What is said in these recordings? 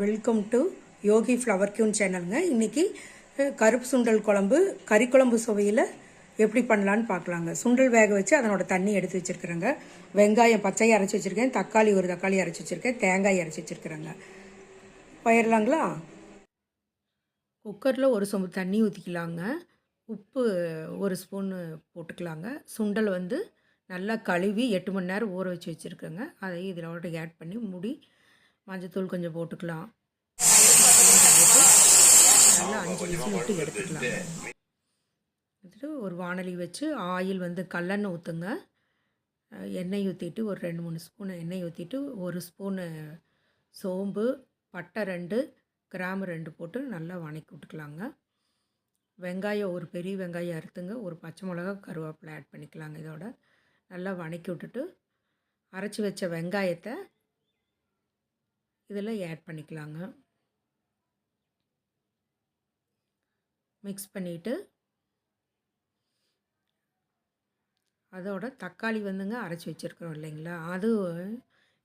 Welcome to Yogi flower queen சேனலுங்க இன்றைக்கி கருப்பு சுண்டல் குழம்பு கறி குழம்பு சுவையில் எப்படி பண்ணலான்னு பார்க்கலாங்க. சுண்டல் வேக வச்சு அதனோட தண்ணி எடுத்து வச்சுருக்குறேங்க. வெங்காயம் பச்சையை அரைச்சி வச்சுருக்கேன். தக்காளி ஒரு தக்காளி அரைச்சி வச்சுருக்கேன். தேங்காய் அரைச்சி வச்சுருக்குறேங்க. பயிரலாங்களா? குக்கரில் ஒரு சொம்பு தண்ணி ஊற்றிக்கலாங்க உப்பு ஒரு ஸ்பூன்னு போட்டுக்கலாங்க. சுண்டல் வந்து நல்லா கழுவி எட்டு மணி நேரம் ஊற வச்சு வச்சுருக்கேங்க. அதை இதில் ஆட் பண்ணி முடி மஞ்சத்தூள் கொஞ்சம் போட்டுக்கலாம். நல்லா அஞ்சு நிமிஷம் விட்டு எடுத்துக்கலாம். எடுத்துட்டு ஒரு வானலி வச்சு ஆயில் வந்து கல்லெண்ணெய் ஊற்றுங்க எண்ணெய் ஊற்றிட்டு ஒரு ரெண்டு மூணு ஸ்பூன் எண்ணெய் ஊற்றிட்டு ஒரு ஸ்பூனு சோம்பு பட்டை ரெண்டு கிராம்பு ரெண்டு போட்டு நல்லா வணக்கி விட்டுக்கலாங்க. வெங்காயம் ஒரு பெரிய வெங்காயம் அறுத்துங்க. ஒரு பச்சை மிளகா கருவேப்பிலை ஆட் பண்ணிக்கலாங்க இதோட. நல்லா வணக்கி விட்டுட்டு அரைச்சி வச்ச வெங்காயத்தை இதில் ஆட் பண்ணிக்கலாங்க. மிக்ஸ் பண்ணிவிட்டு அதோட தக்காளி வந்துங்க அரைச்சி வச்சுருக்குறோம் இல்லைங்களா? அது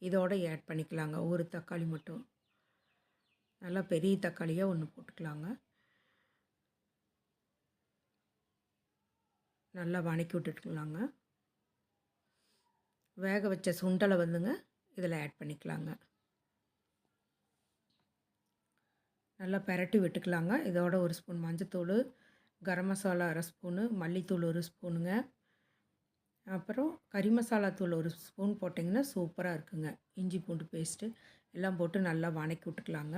இதோட ஆட் பண்ணிக்கலாங்க. ஒரு தக்காளி மட்டும். நல்லா பெரிய தக்காளியாக ஒன்று போட்டுக்கலாங்க. நல்லா வணக்கி விட்டுட்டுக்கலாங்க வேக வச்ச சுண்டலை வந்துங்க இதில் ஆட் பண்ணிக்கலாங்க. நல்லா பெரட்டி விட்டுக்கலாங்க. இதோட ஒரு ஸ்பூன் மஞ்சத்தூள் கரம் மசாலா அரை ஸ்பூனு மல்லித்தூள் ஒரு ஸ்பூனுங்க. அப்புறம் கறி மசாலா தூள் ஒரு ஸ்பூன் போட்டிங்கன்னா சூப்பராக இருக்குங்க. இஞ்சி பூண்டு பேஸ்ட்டு எல்லாம் போட்டு நல்லா வணக்கி விட்டுக்கலாங்க.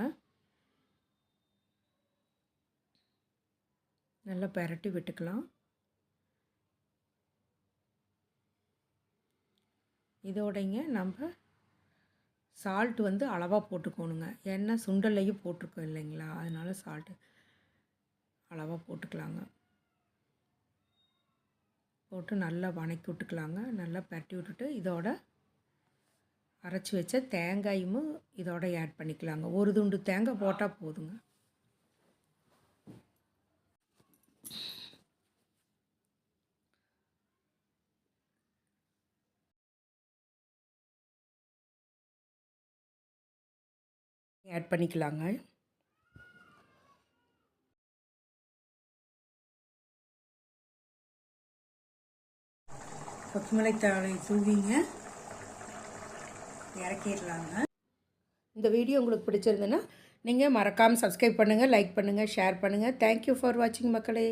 நல்லா பெரட்டி விட்டுக்கலாம். இதோடைங்க நம்ம சால்ட் வந்து அளவாக போட்டுக்கணுங்க. ஏன்னா சுண்டல்லையும் போட்டிருக்கோம் இல்லைங்களா? அதனால சால்ட்டு அளவாக போட்டுக்கலாங்க. போட்டு நல்லா வணக்கி விட்டுக்கலாங்க. நல்லா பரட்டி விட்டுட்டு இதோட அரைச்சி வச்ச தேங்காயும் இதோட ஆட் பண்ணிக்கலாங்க. ஒரு துண்டு தேங்காய் போட்டால் போதுங்க. ஆட் பண்ணிக்கலாங்க. கொத்தமல்லி தாளை தூவிங்க. இறக்கிடலாங்க. இந்த வீடியோ உங்களுக்கு பிடிச்சிருந்துன்னா நீங்கள் மறக்காமல் சப்ஸ்கிரைப் பண்ணுங்கள் லைக் பண்ணுங்கள் ஷேர் பண்ணுங்கள் தேங்க்யூ ஃபார் வாட்சிங் மக்களே.